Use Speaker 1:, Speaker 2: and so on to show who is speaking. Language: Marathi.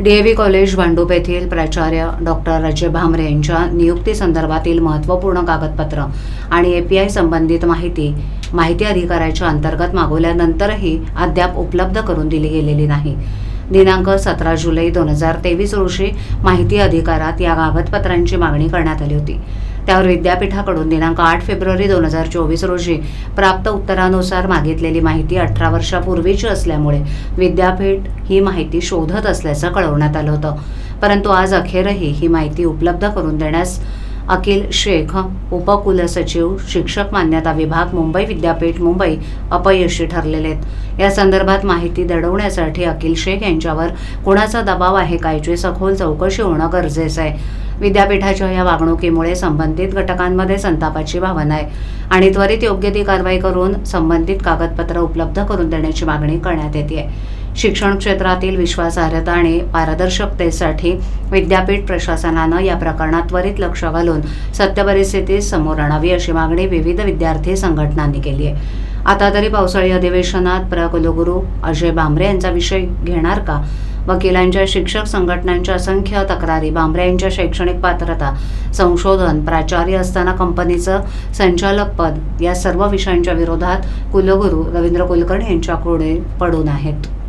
Speaker 1: डीएव्ही कॉलेज भांडूप येथील प्राचार्य डॉक्टर रजय भामरे यांच्या नियुक्तीसंदर्भातील महत्त्वपूर्ण कागदपत्र आणि एपीआय संबंधित माहिती माहिती अधिकाराच्या अंतर्गत मागवल्यानंतरही अद्याप उपलब्ध करून दिली गेलेली नाही. दिनांक सतरा जुलै दोन हजार तेवीस रोजी माहिती अधिकारात या कागदपत्रांची मागणी करण्यात आली होती. त्यावर विद्यापीठाकडून दिनांक आठ फेब्रुवारी दोन हजार चोवीस रोजी प्राप्त उत्तरानुसार मागितलेली माहिती अठरा वर्षापूर्वीची असल्यामुळे विद्यापीठ ही माहिती शोधत असल्याचं कळवण्यात आलं होतं. परंतु आज अखेरही ही माहिती उपलब्ध करून देण्यास अखिल शेख उपकुलसचिव शिक्षक मान्यता विभाग मुंबई विद्यापीठ मुंबई अपयशी ठरलेले आहेत. या संदर्भात माहिती दडवण्यासाठी अखिल शेख यांच्यावर कुणाचा दबाव आहे का याची सखोल चौकशी होणं गरजेचं आहे. विद्यापीठाच्या या वागणुकीमुळे संबंधित घटकांमध्ये संतापाची भावना आहे आणि त्वरित योग्य ती कारवाई करून संबंधित कागदपत्र उपलब्ध करून देण्याची मागणी करण्यात येते शिक्षण क्षेत्रातील विश्वासार्हता आणि पारदर्शकतेसाठी विद्यापीठ प्रशासनानं या प्रकरणात त्वरित लक्ष घालून सत्य परिस्थिती समोर आणावी अशी मागणी विविध विद्यार्थी संघटनांनी केली आहे. आता तरी पावसाळी अधिवेशनात प्र कुलगुरू अजय भांबरे यांचा विषय घेणार का? वकिलांच्या शिक्षक संघटनांच्या असंख्य तक्रारी भांबरे यांच्या शैक्षणिक पात्रता संशोधन प्राचार्य असताना कंपनीचं संचालक पद या सर्व विषयांच्या विरोधात कुलगुरू रवींद्र कुलकर्णी यांच्याकडे पडून आहेत.